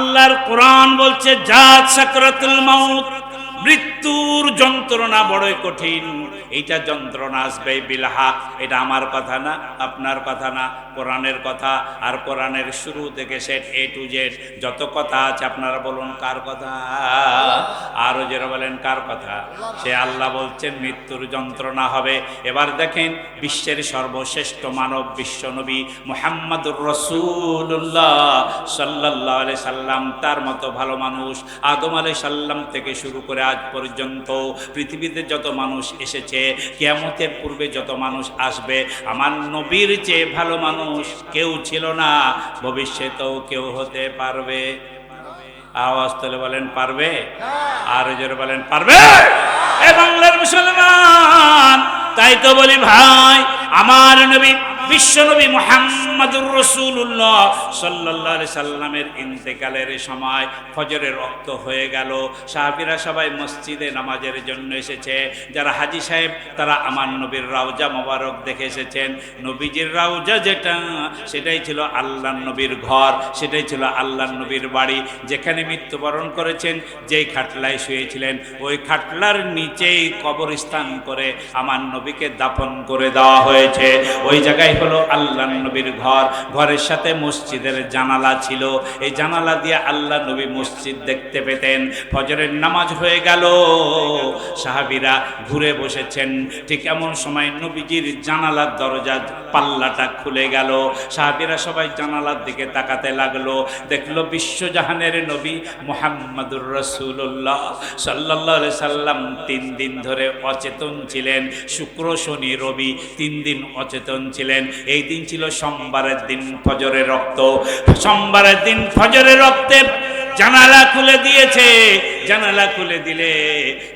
আল্লাহর কোরআন বলছে জাত সাকরাতুল মাউত। মৃত্যুর যন্ত্রণা বড়ই কঠিন। এইটা যন্ত্রণা আসবে বিলহা। এটা আমার কথা না, আপনার কথা না, কোরআনের কথা। আর কোরআনের শুরু থেকে সেট এ টু জেড যত কথা আছে আপনারা বলুন, কার কথা? আরও যারা বলেন, কার কথা? সে আল্লাহ বলছেন মৃত্যুর যন্ত্রণা হবে। এবার দেখেন, বিশ্বের সর্বশ্রেষ্ঠ মানব বিশ্বনবী মুহাম্মাদুর রসুল্লাহ সাল্লাহ সাল্লাম, তার মতো ভালো মানুষ আদম আলাই সাল্লাম থেকে শুরু করে আজ পর্যন্ত পৃথিবীতে যত মানুষ এসেছে, কেয়ামতের পূর্বে যত মানুষ আসবে, আমার নবীর চেয়ে ভালো মানুষ কেউ ছিল না, ভবিষ্যতেও কেউ হতে পারবে। আওয়াজ তুলে বলেন, পারবে? আর জোরে বলেন, পারবে? এ বাংলার মুসলমান, তাই তো বলি ভাই, আমার নবী বিশ্বনবী মোহাম্মদুর রসুল্লাহ সাল্লাহ সাল্লামের ইন্তেকালের সময় ফজরের রক্ত হয়ে গেল। সাহাবিরা সবাই মসজিদে নামাজের জন্য এসেছে। যারা হাজি সাহেব, তারা আমার নবীর রাউজা মোবারক দেখে এসেছেন। নবীজির রাউজা যেটা, সেটাই ছিল আল্লাহ নবীর ঘর, সেটাই ছিল আল্লাহ নবীর বাড়ি। যেখানে মৃত্যুবরণ করেছেন, যেই খাটলায় শুয়েছিলেন, ওই খাটলার নিচেই কবরস্থান করে আমার নবীকে দাফন করে দেওয়া হয়েছে। ওই জায়গায় হলো আল্লাহ নবীর ঘর। ঘরের সাথে মসজিদের জানালা ছিল। এই জানালা দিয়ে আল্লাহ নবী মসজিদ দেখতে পেতেন। ফজরের নামাজ হয়ে গেল। সাহাবিরা ঘুরে বসেছেন। ঠিক এমন সময় নবীজির জানালার দরজা, পাল্লাটা খুলে গেল। সাহাবিরা সবাই জানালার দিকে তাকাতে লাগল। দেখল বিশ্বজাহানের নবী মোহাম্মদুর রসুল্লাহ সাল্লাহ সাল্লাম তিন দিন ধরে অচেতন ছিলেন। শুক্র, শনি, রবি তিন দিন অচেতন ছিলেন। এই দিন ছিল সোমবারের দিন ফজরের রক্ত সোমবারের দিন ফজরের রক্তের জানালা খুলে দিয়েছে। জানালা খুলে দিলে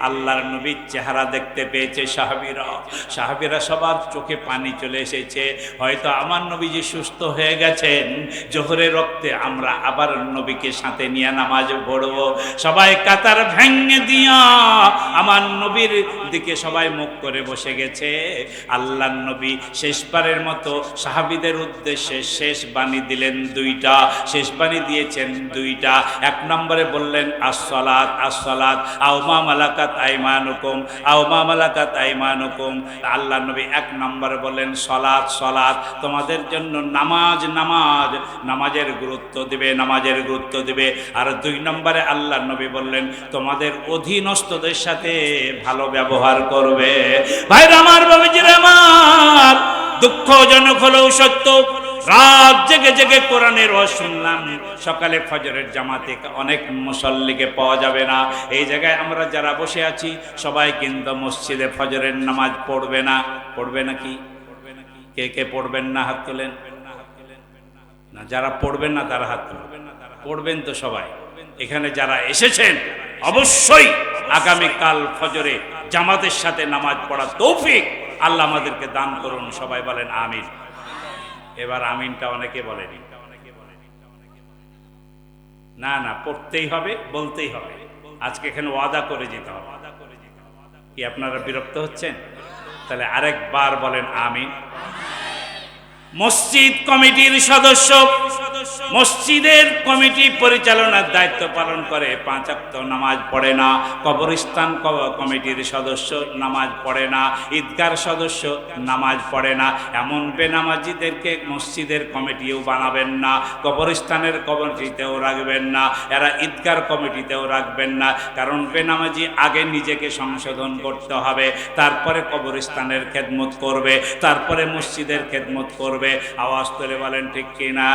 আল্লাহর নবীর চেহারা দেখতে পেয়েছে সাহাবিরা। সাহাবিরা সবার চোখে পানি চলে এসেছে। হয়তো আমার নবী যে সুস্থ হয়ে গেছেন। জোহরের রক্তে আমরা আবার নবীকে সাথে নিয়ে নামাজ পড়ব। সবাই কাতার ভেঙে দিয়া আমার নবীর দিকে সবাই মুখ করে বসে গেছে। আল্লাহ নবী শেষবারের মতো সাহাবিদের উদ্দেশ্যে শেষ বাণী দিলেন দুইটা। শেষ বাণী দিয়েছেন দুইটা। এক নম্বরে বললেন আসলাত আসলাত আউমা মালাকাত আইমানুকুম আউমা মালাকাত আইমানুকুম। আল্লাহ নবী এক নম্বরে বললেন সলাৎ সলাৎ, তোমাদের জন্য নামাজ নামাজ, নামাজের গুরুত্ব দিবে, নামাজের গুরুত্ব দিবে। আর দুই নম্বরে আল্লাহ নবী বললেন, তোমাদের অধীনস্থদের সাথে ভালো ব্যবহার করবে। ভাই আমার বাবাজির আমার দুঃখজনক হলেও সত্য রাত জেগে জেগে কোরআনের রস শুনলাম। সকালে ফজরের জামাতে অনেক মুসল্লিকে পাওয়া যাবে না। এই জায়গায় আমরা যারা বসে আছি, সবাই কিন্তু মসজিদে ফজরের নামাজ পড়বে না। পড়বে নাকি? কে কে পড়বেন না হাত তোলেন? না, যারা পড়বেন না তারা হাত তুলবেন পড়বেন তো সবাই। এখানে যারা এসেছেন, অবশ্যই আগামীকাল ফজরে জামাতের সাথে নামাজ পড়া তৌফিক আল্লাহ আমাদেরকে দান করুন। সবাই বলেন, আমিন। এবার আমিনটা অনেকে বলেনি। না না, পড়তেই হবে, বলতেই হবে। আজকে এখানে ওয়াদা করে যেতে হবে। কি আপনারা বিরক্ত হচ্ছেন? তাহলে আরেকবার বলেন আমিন। মসজিদ কমিটির সদস্য মসজিদের কমিটি পরিচালনার দায়িত্ব পালন করে পাঁচ নামাজ পড়ে না, কবরস্থান কমিটির সদস্য নামাজ পড়ে না, ঈদগার সদস্য নামাজ পড়ে না, এমন বেনামাজিদেরকে মসজিদের কমিটিও বানাবেন না, কবরস্থানের কমিটিতেও রাখবেন না, এরা ঈদগার কমিটিতেও রাখবেন না, কারণ বেনামাজি আগে নিজেকে সংশোধন করতে হবে, তারপরে কবরস্থানের খেদমত করবে, তারপরে মসজিদের খেদমত করবে। আওয়াজ করে বলেন ঠিক কিনা?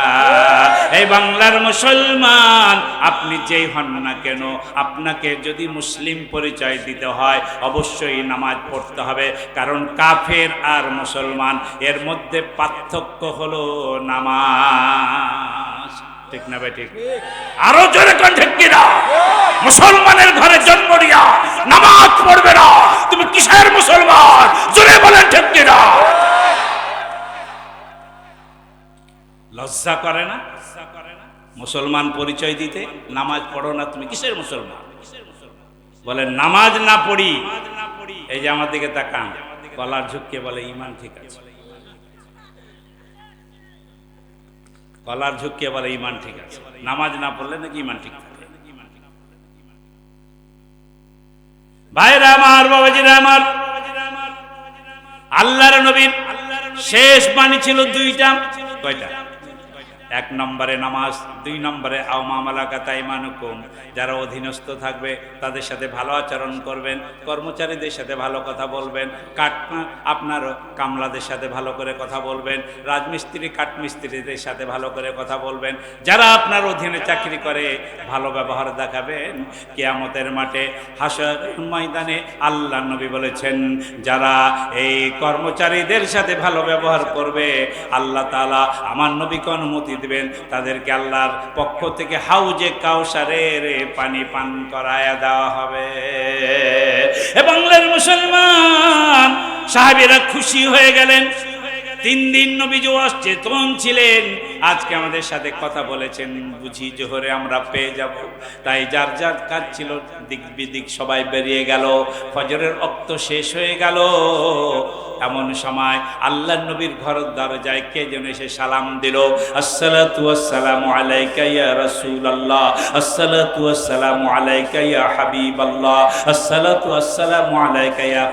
এই বাংলার মুসলমান, আপনি যেই হন না কেন, আপনাকে যদি মুসলিম পরিচয় দিতে হয়, অবশ্যই নামাজ পড়তে হবে। কারণ কাফের আর মুসলমান, এর মধ্যে পার্থক্য হলো নামাজ। ঠিক না ভাই, ঠিক? আরও জোরে কোন কিনা মুসলমানের ঘরে জন্ম নিয়া নামাজ পড়বে না। তুমি কিসের মুসলমান? জোরে বলেন ঠিক কিনা লজ্জা করে না? মুসলমান পরিচয় দিতে নামাজ পড়ো না, তুমি কিসের মুসলমান? বলে, নামাজ না পড়ি। এই যে আমার দিকে তাকান, গলার ঝুঁককে বলে, ইমান ঠিক আছে। কলার ঝুঁকিয়ে বলে, ইমান ঠিক আছে। নামাজ না পড়লে নাকি ইমান ঠিক থাকে? ভাইরা আমার, বাবাজিরা আমার, আল্লাহর নবীর শেষ বাণী ছিল দুইটা। কয়টা? এক নম্বরে নামাজ, দুই নম্বরে আওমামালাকাতাইমানুকুম। যারা অধীনস্থ থাকবে, তাদের সাথে ভালো আচরণ করবেন, কর্মচারীদের সাথে ভালো কথা বলবেন, কাঠ, আপনার কামলাদের সাথে ভালো করে কথা বলবেন, রাজমিস্ত্রি, কাঠমিস্ত্রিদের সাথে ভালো করে কথা বলবেন। যারা আপনার অধীনে চাকরি করে, ভালো ব্যবহার দেখাবেন। কেয়ামতের মাঠে, হাসর ময়দানে আল্লাহ নবী বলেছেন, যারা এই কর্মচারীদের সাথে ভালো ব্যবহার করবে, আল্লাহ তাআলা আমার নবীকে অনুমতি দিবেন, তাদেরকে আল্লাহর পক্ষ থেকে হাউজে কাউসারে রে পানি পান করায়া দেওয়া হবে। এ বাংলার মুসলমান, সাহেবেরা খুশি হয়ে গেলেন। তিন দিন নবীজি অচেতন ছিলেন। আজকে আমাদের সাথে কথা বলেছেন, বুঝি জোহরে আমরা পেয়ে যাব। তাই যার যার কাজ ছিল, দিক বিদিক সবাই বেরিয়ে গেল। ফজরের অক্ত শেষ হয়ে গেল। এমন সময় আল্লাহ নবীর ঘর দরজায় কে যেন এসে সালাম দিল। আসসালামু আলাইকা রাসূলুল্লাহ। আসসালাতু আসসালামু আলাইকা হাবিবাল্লাহ। আসসালাতু আসসালামু আলাইকা ইয়া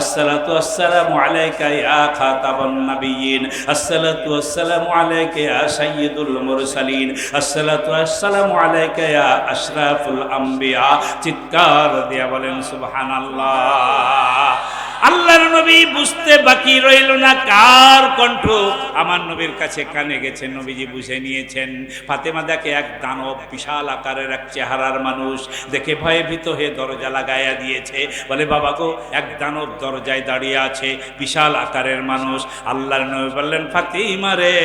আসসালাতু আসসালামু আলাইকা ইয়া খাতাবান নাবিয়িন আসসালাতু আসসালামু আলাইকা ইয়া সাইয়্যিদুল মুরসালিন আসসালাতু আসসালামু আলাইকা ইয়া আশরাফুল আম্বিয়া চিৎকার দিয়া বলেন সুবহানাল্লাহ আল্লাহর নবী বুঝতে বাকি রইল না, কার কণ্ঠ? আমার নবীর কাছে কানে গেছে, নবীজি বুঝে নিয়েছেন। ফাতেমা দেখে এক দানব বিশাল আকারের এক চেহারার মানুষ, দেখে ভয়ে ভীত হয়ে দরজা লাগাইয়া দিয়েছে। বলে, বাবা গো, এক দানব দরজায় দাঁড়িয়ে আছে, বিশাল আকারের মানুষ। আল্লাহর নবী বললেন, ফাতিমা রে,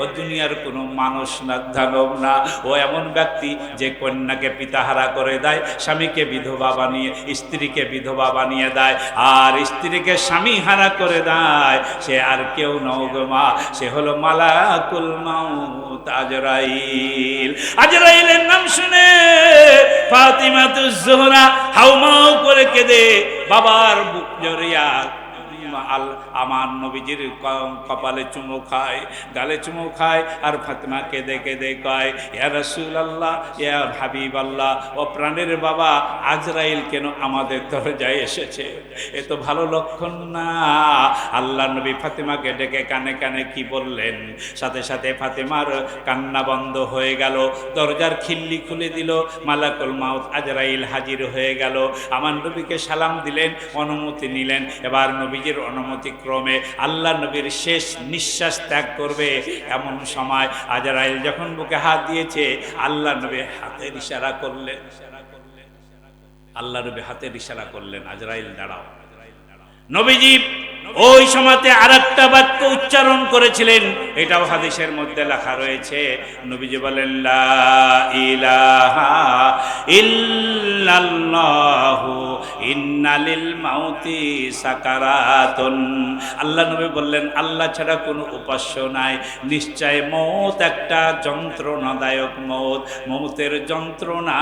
ও দুনিয়ার কোনো মানুষ না, দানব না। ও এমন ব্যক্তি যে কন্যাকে পিতাহারা করে দেয়, স্বামীকে বিধবা বানিয়ে, স্ত্রীকে বিধবা বানিয়ে দেয়। আর স্ত্রীকে স্বামী হারা করে দেয়। সে আর কেউ নৌগমা সে হলো মালাকুল মাউত আজরাইল। আজরাইলের নাম শুনে ফাতিমা তু জোহরা হাউমাউ করে কেঁদে বাবার বুক জড়িয়া আল আমার নবীজির কপালে চুমু খায়, গালে চুমু খায় আর ফাতেমা কেঁদে কেঁদে কয়, ইয়া রসুল আল্লাহ ইয়া হাবিব আল্লাহ ও প্রাণের বাবা, আজরাইল কেন আমাদের দরজায় এসেছে? এ তো ভালো লক্ষণ না। আল্লাহ নবী ফাতেমাকে ডেকে কানে কানে কি বললেন? সাথে সাথে ফাতেমার কান্না বন্ধ হয়ে গেল, দরজার খিল্লি খুলে দিল, মালাকুল মাউত আজরাইল হাজির হয়ে গেল। আমার নবীকে সালাম দিলেন, অনুমতি নিলেন। এবার নবীজির অনুমতি ক্রমে আল্লাহ নবীর শেষ নিঃশ্বাস ত্যাগ করবে। এমন সময় আজারাইল যখন বুকে হাত দিয়েছে, আল্লাহ নবী হাতের ইশারা করলেন। আল্লাহ নবী হাতের ইশারা করলেন, আজরাইল দাঁড়াও। নবীজি ওই সময়তে আর একটা বাক্য উচ্চারণ করেছিলেন। এটাও হাদিসের মধ্যে লেখা রয়েছে। নবীজি বলেন আল্লাহ নবী বললেন, আল্লাহ ছাড়া কোনো উপাস্য নাই। নিশ্চয় মত একটা যন্ত্রণাদায়ক মত। মৌতের যন্ত্রণা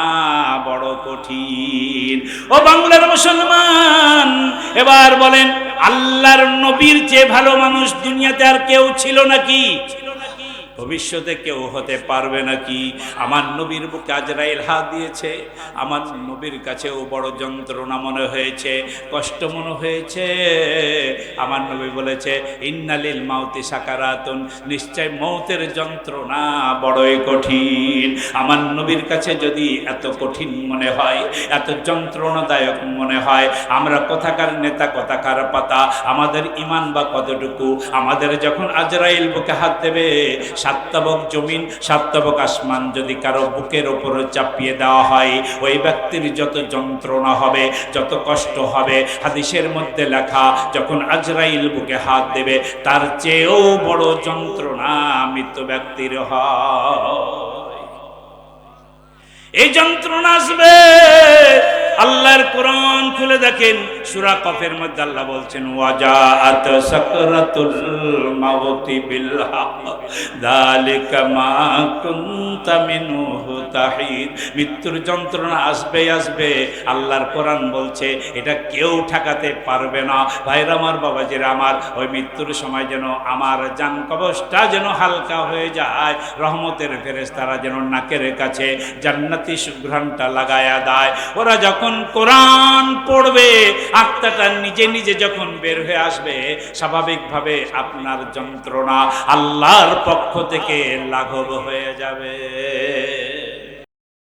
বড় কঠিন। ও বাংলার মুসলমান, এবার বলেন আল্লাহর নবীর চেয়ে ভালো মানুষ দুনিয়াতে আর কেউ ছিল নাকি? ভবিষ্যতে কেউ হতে পারবে নাকি? আমার নবীর বুকে আজরাইল হাত দিয়েছে। আমার নবীর কাছেও বড় যন্ত্রণা মনে হয়েছে, কষ্ট মনে হয়েছে। আমার নবী বলেছে, ইন্নালিল মাউতি সাকারাতুন। নিশ্চয় মৌতের যন্ত্রণা বড়ই কঠিন। আমার নবীর কাছে যদি এত কঠিন মনে হয়, এত যন্ত্রণাদায়ক মনে হয়, আমরা কথাকার নেতা, কথাকার পাতা, আমাদের ইমান বা কতটুকু? আমাদের যখন আজরাইল বুকে হাত দেবে সাত্তাবক জমিন, সাত্তাবক আসমান যদি কারও বুকের ওপর চাপিয়ে দেওয়া হয়, ওই ব্যক্তির যত যন্ত্রণা হবে, যত কষ্ট হবে, হাদিসের মধ্যে লেখা, যখন আজরাইল বুকে হাত দেবে, তার চেয়েও বড় যন্ত্রণা মৃত ব্যক্তির হয়। এই যন্ত্রণা আসবে। আল্লাহর কোরআন খুলে দেখেন সূরা কফের মধ্যে আল্লাহ বলছেন মৃত্যুর যন্ত্রণা আসবে আসবে। আল্লাহর কোরআন বলছে, এটা কেউ ঠেকাতে পারবে না। ভাইরা আমার, বাবাজিরা আমার, ওই মৃত্যুর সময় যেন আমার জান কবচটা যেন হালকা হয়ে যায়, রহমতের ফেরেস তারা যেন নাকের কাছে জান্নাতি সুঘ্রাণটা লাগায়া দেয়। ওরা যখন কোরআন পড়বে আত্মাটা নিজে নিজে যখন বের হয়ে আসবে, স্বাভাবিকভাবে আপনার যন্ত্রণা আল্লাহর পক্ষ থেকে লাঘব হয়ে যাবে।